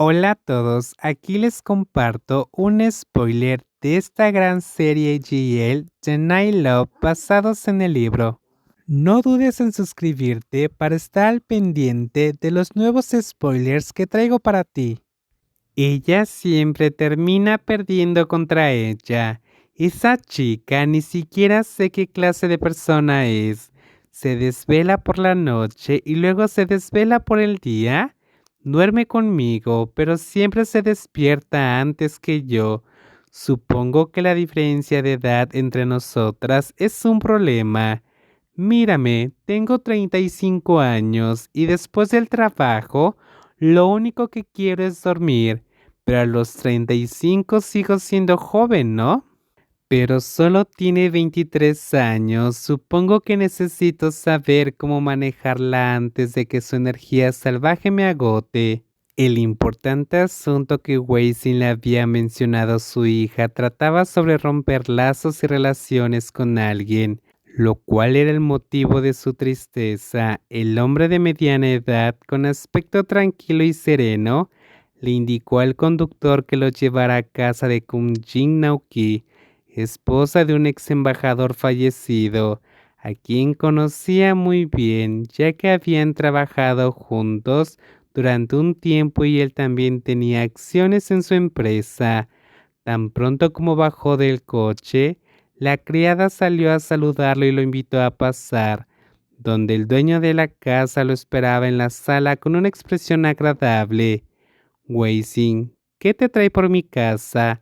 Hola a todos, aquí les comparto un spoiler de esta gran serie GL The Night Love basados en el libro. No dudes en suscribirte para estar al pendiente de los nuevos spoilers que traigo para ti. Ella siempre termina perdiendo contra ella. Esa chica ni siquiera sé qué clase de persona es. Se desvela por la noche y luego se desvela por el día Duerme conmigo, pero siempre se despierta antes que yo. Supongo que la diferencia de edad entre nosotras es un problema. Mírame, tengo 35 años y después del trabajo, lo único que quiero es dormir. Pero a los 35 sigo siendo joven, ¿no? Pero solo tiene 23 años. Supongo que necesito saber cómo manejarla antes de que su energía salvaje me agote. El importante asunto que Weising le había mencionado a su hija trataba sobre romper lazos y relaciones con alguien, lo cual era el motivo de su tristeza. El hombre de mediana edad, con aspecto tranquilo y sereno, le indicó al conductor que lo llevara a casa de Jin Naoki, esposa de un ex embajador fallecido, a quien conocía muy bien, ya que habían trabajado juntos durante un tiempo y él también tenía acciones en su empresa. Tan pronto como bajó del coche, la criada salió a saludarlo y lo invitó a pasar, donde el dueño de la casa lo esperaba en la sala con una expresión agradable. Weising, ¿qué te trae por mi casa?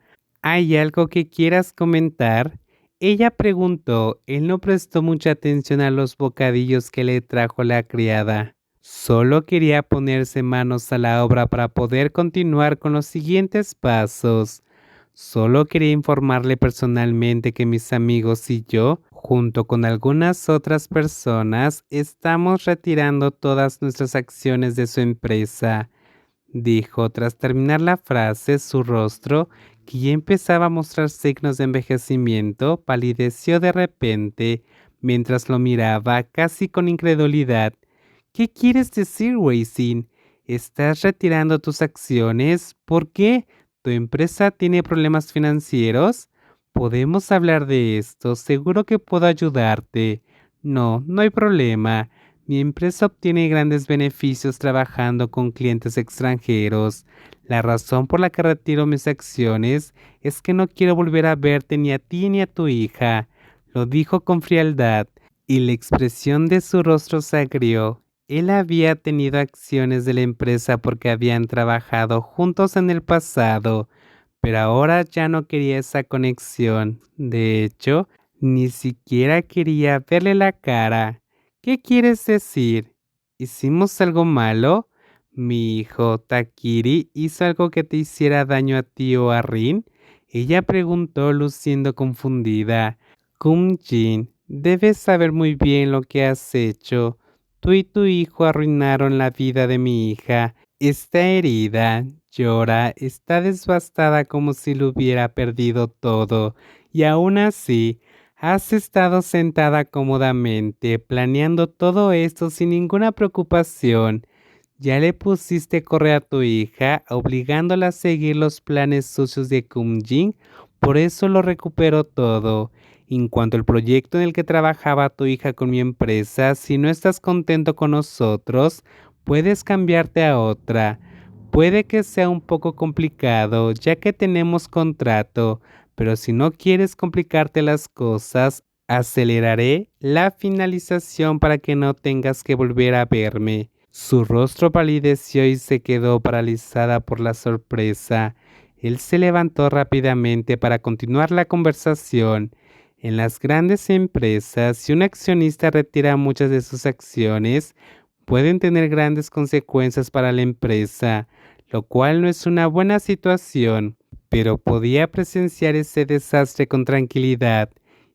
¿Hay algo que quieras comentar? Ella preguntó. Él no prestó mucha atención a los bocadillos que le trajo la criada. Solo quería ponerse manos a la obra para poder continuar con los siguientes pasos. Solo quería informarle personalmente que mis amigos y yo, junto con algunas otras personas, estamos retirando todas nuestras acciones de su empresa. Dijo tras terminar la frase, su rostro que empezaba a mostrar signos de envejecimiento, palideció de repente mientras lo miraba casi con incredulidad. ¿Qué quieres decir, Weisin? ¿Estás retirando tus acciones? ¿Por qué? ¿Tu empresa tiene problemas financieros? Podemos hablar de esto, seguro que puedo ayudarte. No, no hay problema. Mi empresa obtiene grandes beneficios trabajando con clientes extranjeros. La razón por la que retiro mis acciones es que no quiero volver a verte ni a ti ni a tu hija. Lo dijo con frialdad, y la expresión de su rostro se agrió. Él había tenido acciones de la empresa porque habían trabajado juntos en el pasado, pero ahora ya no quería esa conexión. De hecho, ni siquiera quería verle la cara. ¿Qué quieres decir? ¿Hicimos algo malo? ¿Mi hijo Takiri hizo algo que te hiciera daño a ti o a Rin? Ella preguntó luciendo confundida. Jin, debes saber muy bien lo que has hecho. Tú y tu hijo arruinaron la vida de mi hija. Está herida, llora, está devastada como si lo hubiera perdido todo. Y aún así, Has estado sentada cómodamente, planeando todo esto sin ninguna preocupación. Ya le pusiste correa a tu hija, obligándola a seguir los planes sucios de Kumjin, por eso lo recuperó todo. En cuanto al proyecto en el que trabajaba tu hija con mi empresa, si no estás contento con nosotros, puedes cambiarte a otra. Puede que sea un poco complicado, ya que tenemos contrato, pero si no quieres complicarte las cosas, aceleraré la finalización para que no tengas que volver a verme. Su rostro palideció y se quedó paralizada por la sorpresa. Él se levantó rápidamente para continuar la conversación. En las grandes empresas, si un accionista retira muchas de sus acciones, pueden tener grandes consecuencias para la empresa, lo cual no es una buena situación pero podía presenciar ese desastre con tranquilidad,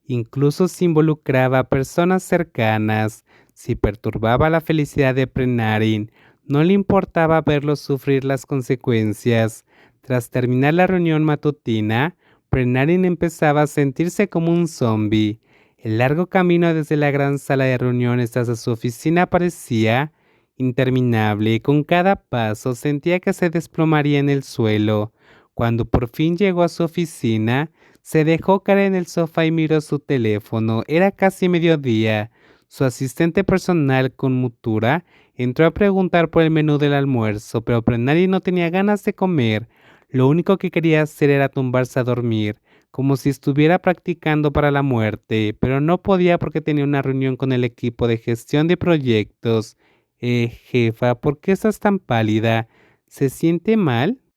incluso si involucraba a personas cercanas, si perturbaba la felicidad de Prenarin, no le importaba verlo sufrir las consecuencias. Tras terminar la reunión matutina, Prenarin empezaba a sentirse como un zombie. El largo camino desde la gran sala de reuniones hasta su oficina parecía interminable. Con cada paso sentía que se desplomaría en el suelo. Cuando por fin llegó a su oficina, se dejó caer en el sofá y miró su teléfono. Era casi mediodía. Su asistente personal con mutura entró a preguntar por el menú del almuerzo, pero Prenari no tenía ganas de comer. Lo único que quería hacer era tumbarse a dormir, como si estuviera practicando para la muerte, pero no podía porque tenía una reunión con el equipo de gestión de proyectos. Eh, jefa, ¿por qué estás tan pálida? ¿Se siente mal?